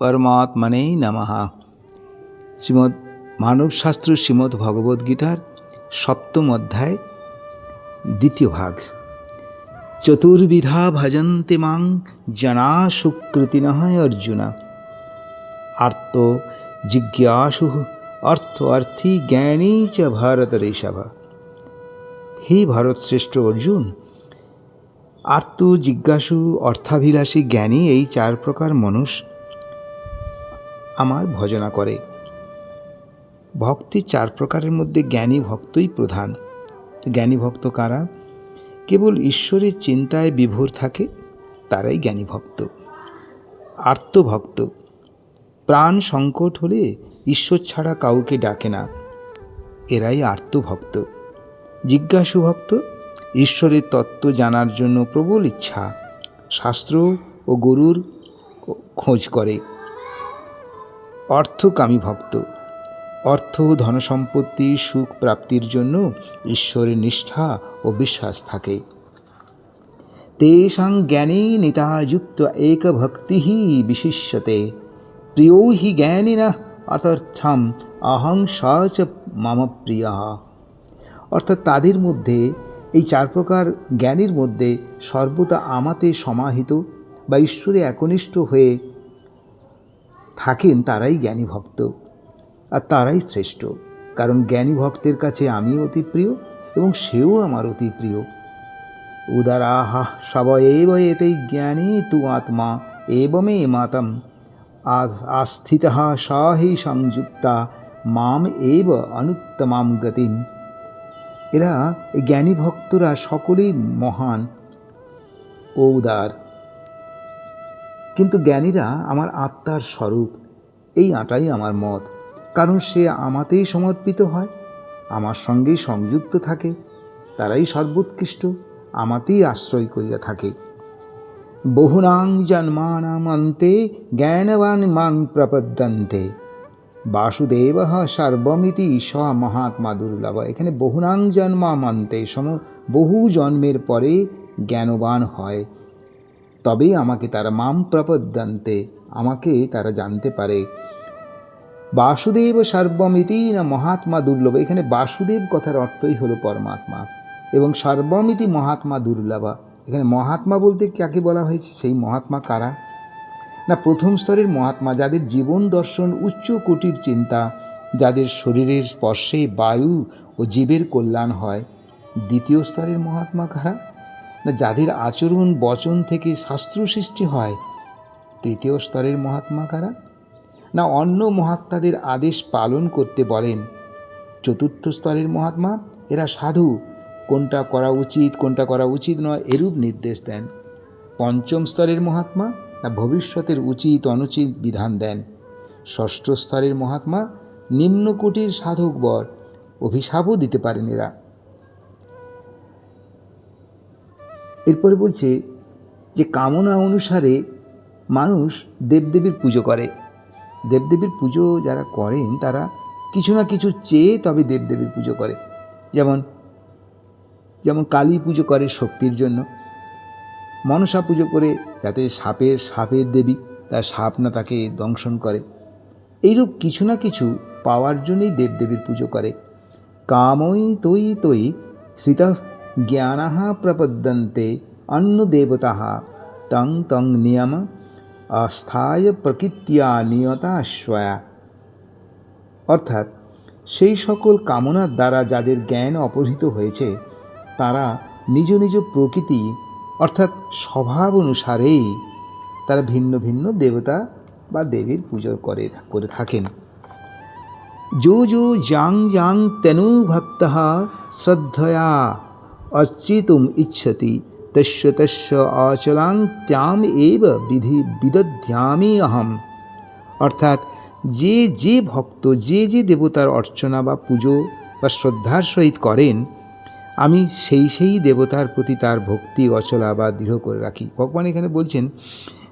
পরমাত্মনেই নমঃ। শ্রীমদ্ মানবশাস্ত্র শ্রীমদ্ ভগবদ্গীতার সপ্তম অধ্যায়, দ্বিতীয় ভাগ। চতুর্বিধা ভজন্তে মাং জনা সুকৃতিন অর্জুন। আর্ত জিজ্ঞাসু অর্থ অর্থী জ্ঞানী চ ভারত ঋষভ। হে ভারত শ্রেষ্ঠ অর্জুন, আর্ত জিজ্ঞাসু অর্থাভিলাষী জ্ঞানী এই চার প্রকার মানুষ আমার ভজনা করে। ভক্তি চার প্রকারের মধ্যে জ্ঞানী ভক্তই প্রধান। জ্ঞানী ভক্ত কারা? কেবল ঈশ্বরের চিন্তায় বিভোর থাকে, তারাই জ্ঞানী ভক্ত। আর্তভক্ত প্রাণ সংকট হলে ঈশ্বর ছাড়া কাউকে ডাকে না। এরাই আর্তভক্ত জিজ্ঞাসু ভক্ত, ঈশ্বরের তত্ত্ব জানার জন্য প্রবল ইচ্ছা, শাস্ত্র ও গরুর খোঁজ করে। অর্থকামী ভক্ত। অর্থ ধনসম্পত্তি, সুখ প্রাপ্তির জন্য ঈশ্বরের নিষ্ঠা ও বিশ্বাস থাকে। তেষাং জ্ঞানী নিতাযুক্ত এক ভক্তি বিশিষ্যতে। প্রিয় হি জ্ঞানিনা অতর্থম অহং স মম প্রিয়া। অর্থাৎ তাদের মধ্যে, এই চার প্রকার জ্ঞানীর মধ্যে সর্বদা আমাতে সমাহিত বা ঈশ্বরে একনিষ্ঠ হয়ে থাকেন তারাই জ্ঞানী ভক্ত আর তারাই শ্রেষ্ঠ। কারণ জ্ঞানী ভক্তের কাছে আমি অতি প্রিয় এবং সেও আমার অতি প্রিয়। উদারাহা সব এব এতে জ্ঞানী তু আত্মা এবমে মাতম। আস্থিত সা হি সংযুক্তা মাম এব অনুত্তমাম গতিম। এরা জ্ঞানী ভক্তরা সকলেই মহান ও উদার। কিন্তু জ্ঞানীরা আমার আত্মার স্বরূপ, এই আটাই আমার মত। কারণ সে আমাতেই সমর্পিত হয়, আমার সঙ্গেই সংযুক্ত থাকে, তারাই সর্বোৎকৃষ্ট, আমাতেই আশ্রয় করিয়া থাকে। বহুনাং জন্মানাম অন্তে, জ্ঞানবান মাং প্রপদ্যন্তে। বাসুদেব সর্বমিতি স মহাত্মা দুর্লভ। এখানে বহুনাং জন্মামান্তে সম বহু জন্মের পরে জ্ঞানবান হয়। তবেই আমাকে তারা মাম প্রপদ্যন্তে আমাকে তারা জানতে পারে। বাসুদেব সর্বমিতি না মহাত্মা দুর্লভ, এখানে বাসুদেব কথার অর্থই হলো পরমাত্মা। এবং সর্বমিতি মহাত্মা দুর্লভা, এখানে মহাত্মা বলতে কাকে বলা হয়েছে? সেই মহাত্মা কারা? না, প্রথম স্তরের মহাত্মা, যাদের জীবন দর্শন উচ্চ কোটির চিন্তা, যাদের শরীরের স্পর্শে বায়ু ও জীবের কল্যাণ হয়। দ্বিতীয় স্তরের মহাত্মা কারা? যাদের আচরণ, বচন থেকে শাস্ত্র সৃষ্টি হয়, তৃতীয় স্তরের মহাত্মা কারা? না অন্য মহাত্মাদের আদেশ পালন করতে বলেন, চতুর্থ স্তরের মহাত্মা? এরা সাধু, কোনটা করা উচিত, কোনটা করা উচিত নয়, এরূপ নির্দেশ দেন। পঞ্চম স্তরের মহাত্মা? না ভবিষ্যতের উচিত, অনুচিত বিধান দেন। ষষ্ঠ স্তরের মহাত্মা? নিম্নকোটির সাধক বর, অভিশাপও দিতে পারেন এরা। এরপরে বলছে যে কামনা অনুসারে মানুষ দেবদেবীর পুজো করে। দেবদেবীর পুজো যারা করেন, তারা কিছু না কিছু চেয়ে তবে দেবদেবীর পুজো করে। যেমন যেমন কালী পুজো করে শক্তির জন্য। মনসা পুজো করে যাতে সাপের সাপের দেবী তার সাপ না তাকে দংশন করে। এইরূপ কিছু না কিছু পাওয়ার জন্যই দেবদেবীর পুজো করে। কামই তৈ তৈ শ্রিত জ্ঞানাহা প্রপদ্যন্তে অন্য দেবতা তং তং নিয়ম অস্থায় প্রকৃতিয়া নিয়তা স্বয়া অর্থাৎ সেই সকল কামনার দ্বারা যাদের জ্ঞান অপহৃত হয়েছে, তারা নিজ নিজ প্রকৃতি, অর্থাৎ স্বভাব অনুসারেই তারা ভিন্ন ভিন্ন দেবতা বা দেবীর পুজো করে করে থাকেন। যো যো জাং জাং তেনু ভক্ত শ্রদ্ধয়া। অচ্যুতুম ইচ্ছতি তস্য তস্য ত্যাম এব বিধি বিদধ্যামি অহম অর্থাৎ যে যে ভক্ত যে যে দেবতার অর্চনা বা পুজো বা শ্রদ্ধার সহিত করেন, আমি সেই সেই দেবতার প্রতি তার ভক্তি, অচলা বা দৃঢ় করে রাখি। ভগবান এখানে বলছেন,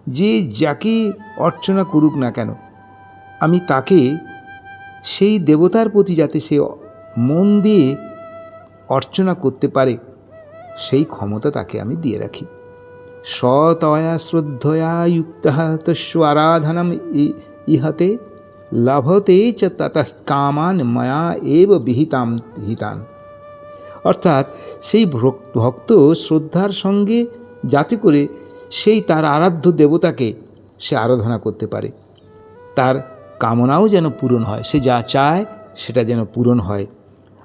যে যাকে অর্চনা করুক না কেন, আমি তাকে সেই দেবতার প্রতি যাতে সে মন দিয়ে অর্চনা করতে পারে সেই ক্ষমতা তাকে আমি দিয়ে রাখি। সতয়া শ্রদ্ধয়া যুক্ত তস্য আরাধনম ইহতে লভতে চ ততঃ কামান ময়া এব বিহিতাম হিতান। অর্থাৎ সেই ভক- ভক্ত শ্রদ্ধার সঙ্গে যাতে করে সেই তার আরাধ্য দেবতাকে সে আরাধনা করতে পারে। তার কামনাও যেন পূরণ হয়, সে যা চায় সেটা যেন পূরণ হয়।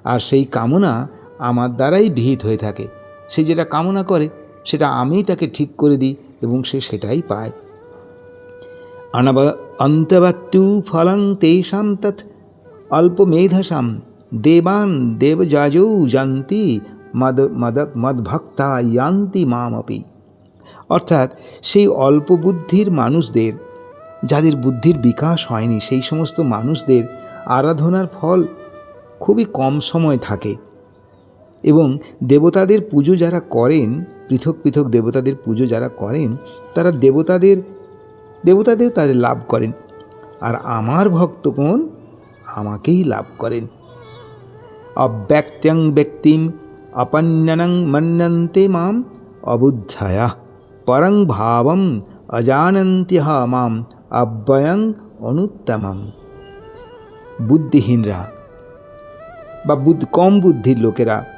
আর সেই কামনা আমার দ্বারাই বিহিত হয়ে থাকে। সে যেটা কামনা করে, সেটা আমিই তাকে ঠিক করে দিই এবং সে সেটাই পায়। অনব অন্তবত্যু ফলং তেষাম তৎ অল্প মেধাসাম দেবান দেব দেবযাজৌ যান্তি মদ মদ মদভক্তা ইয়ান্তি মামপি। অর্থাৎ সেই অল্প বুদ্ধির মানুষদের, যাদের বুদ্ধির বিকাশ হয়নি, সেই সমস্ত মানুষদের আরাধনার ফল খুবই কম সময় থাকে। এবং দেবতাদের পুজো যারা করেন, পৃথক পৃথক দেবতাদের পুজো যারা করেন, তারা দেবতাদের দেবতাদের তাদের লাভ করেন। আর আমার ভক্তগণ আমাকেই লাভ করেন। অব্যক্ত্যং ব্যক্তিম অপন্যনং মন্যন্তে মাম অবুদ্ধায়া পরং ভাবম অজানন্ত্যহ মাম অব্যয়ং অনুত্তমম। বুদ্ধিহীনরা বা বুদ্ধ কম বুদ্ধির লোকেরা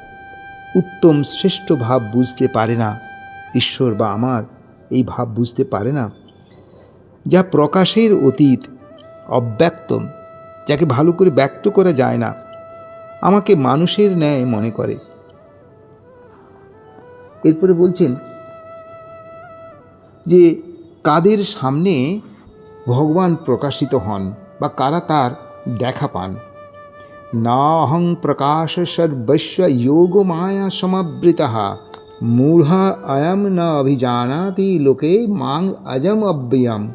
উত্তম শ্রেষ্ঠ ভাব বুঝতে পারে না। ঈশ্বর বা আমার এই ভাব বুঝতে পারে না। যা প্রকাশের অতীত, অব্যক্তম, যাকে ভালো করে ব্যক্ত করা যায় না, আমাকে মানুষের ন্যায় মনে করে। এরপরে বলছেন যে, কাদের সামনে ভগবান প্রকাশিত হন বা কারা তার দেখা পান? না অহং প্রকাশ সর্বস্ব যোগ মায়া সমাবৃত। মূঢ় অয়ম ন অভিজানাতি লোকে মাং অজম অব্যয়ম।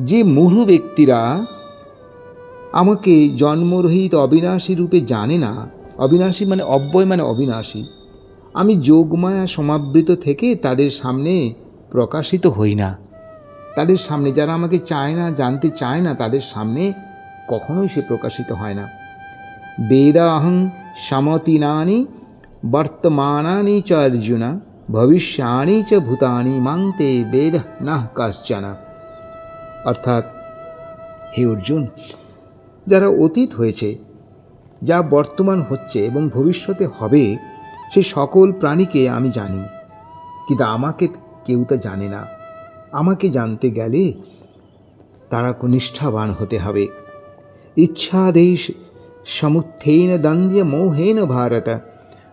যে মূঢ় ব্যক্তিরা আমাকে জন্মরহিত অবিনাশী রূপে জানে না, অবিনাশী মানে অব্যয় মানে অবিনাশী, আমি যোগমায়া সমাবৃত থেকে তাদের সামনে প্রকাশিত হই না। তাদের সামনে যারা আমাকে চায় না, জানতে চায় না, তাদের সামনে কখনোই সে প্রকাশিত হয় না। বেদাহং সমতিনানি বর্তমানানি চ অর্জুন ভবিষ্যানি চ ভূতানি মাংতে বেদ না কাশ্চন অর্থাৎ হে অর্জুন যারা অতীত হয়েছে, যা বর্তমান হচ্ছে এবং ভবিষ্যতে হবে, সে সকল প্রাণীকে আমি জানি। কিন্তু আমাকে কেউ তা জানে না। আমাকে জানতে গেলে তারা নিষ্ঠাবান হতে হবে। ইচ্ছাদেশ সমুত্থেন দ্বন্দ্ব মোহেন ভারত।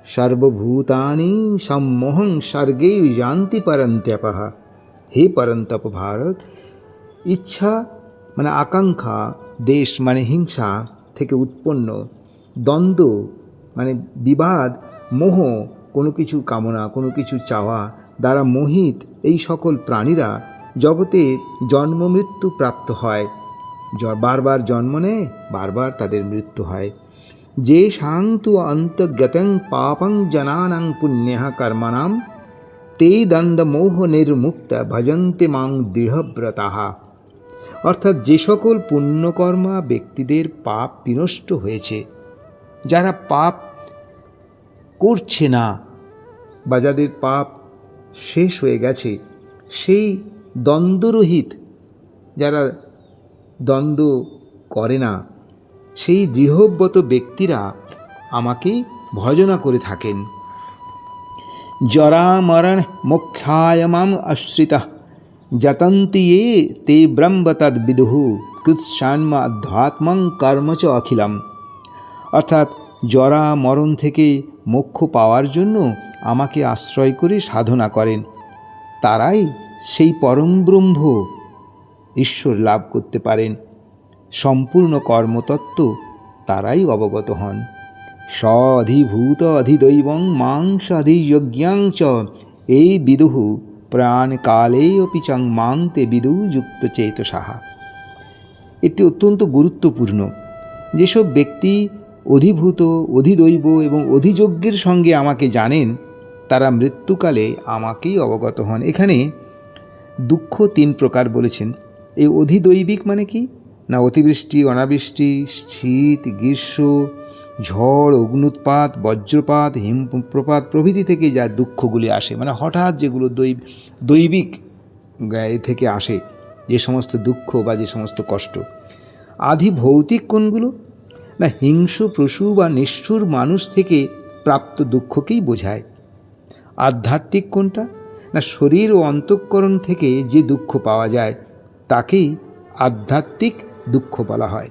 সর্বভূতানি সম্মোহং স্বর্গে যান্তি পরন্ত্যপহ হে পরন্তপ ভারত, ইচ্ছা মানে আকাঙ্ক্ষা, দেশ মানে হিংসা থেকে উৎপন্ন। দ্বন্দ্ব মানে বিবাদ, মোহ, কোনো কিছু কামনা, কোনো কিছু চাওয়া দ্বারা মোহিত এই সকল প্রাণীরা জগতে জন্ম মৃত্যু প্রাপ্ত হয়। বারবার জন্ম নেয়, বারবার তাদের মৃত্যু হয়। যে শান্তু অন্তর্গতং পাপং জনানাং পুণ্য কর্মণাম, তে দ্বন্দ্বমোহ নির্মুক্ত ভজন্তে মাং দৃঢ়ব্রতাহা অর্থাৎ যে সকল পুণ্যকর্মা ব্যক্তিদের পাপ বিনষ্ট হয়েছে, যারা পাপ করছে না বা যাদের পাপ শেষ হয়ে গেছে, সেই দ্বন্দ্বরহিত যারা দ্বন্দ্ব করে না। সেই দৃঢ়ব্রত ব্যক্তিরা আমাকে ভজনা করে থাকেন। জরামরণ মোক্ষায় মাম আশ্রিত, যতন্তি ये ते ব্রহ্ম তদ্বিদুঃ কৃৎসান্ম অধ্যাত্মং কর্ম চ অখিলম। অর্থাৎ জরা মরণ থেকে মোক্ষ পাওয়ার জন্য আমাকে আশ্রয় করে সাধনা করেন। তারাই সেই পরম ব্রহ্ম ঈশ্বর লাভ করতে পারেন। সম্পূর্ণ কর্মতত্ত্ব তারাই অবগত হন। স্বধিভূত অধিদৈবং মাংস অধিযজ্ঞাং চ। এই বিদুঃ প্রাণকালে অপি চং মাংতে বিদু যুক্ত চেতসাহা। এটি অত্যন্ত গুরুত্বপূর্ণ। যেসব ব্যক্তি অধিভূত, অধিদৈব এবং অধিযজ্ঞের সঙ্গে আমাকে জানেন, তারা মৃত্যুকালে আমাকেই অবগত হন। এখানে দুঃখ তিন প্রকার বলেছেন। এই অধিদৈবিক মানে কি? না অতিবৃষ্টি, অনাবৃষ্টি, শীত, গ্রীষ্ম, ঝড়, অগ্নুৎপাত, বজ্রপাত, হিমপ্রপাত প্রভৃতি থেকে যা দুঃখগুলি আসে মানে হঠাৎ যেগুলো দৈব, দৈবিক এ থেকে আসে, যে সমস্ত দুঃখ বা যে সমস্ত কষ্ট। আধি ভৌতিক কোনগুলো? না হিংস্র পশু বা নিষ্ঠুর মানুষ থেকে প্রাপ্ত দুঃখকেই বোঝায়। আধ্যাত্মিক কোনটা? না শরীর ও অন্তঃকরণ থেকে যে দুঃখ পাওয়া যায় তাকেই আধ্যাত্মিক দুঃখ বলা হয়।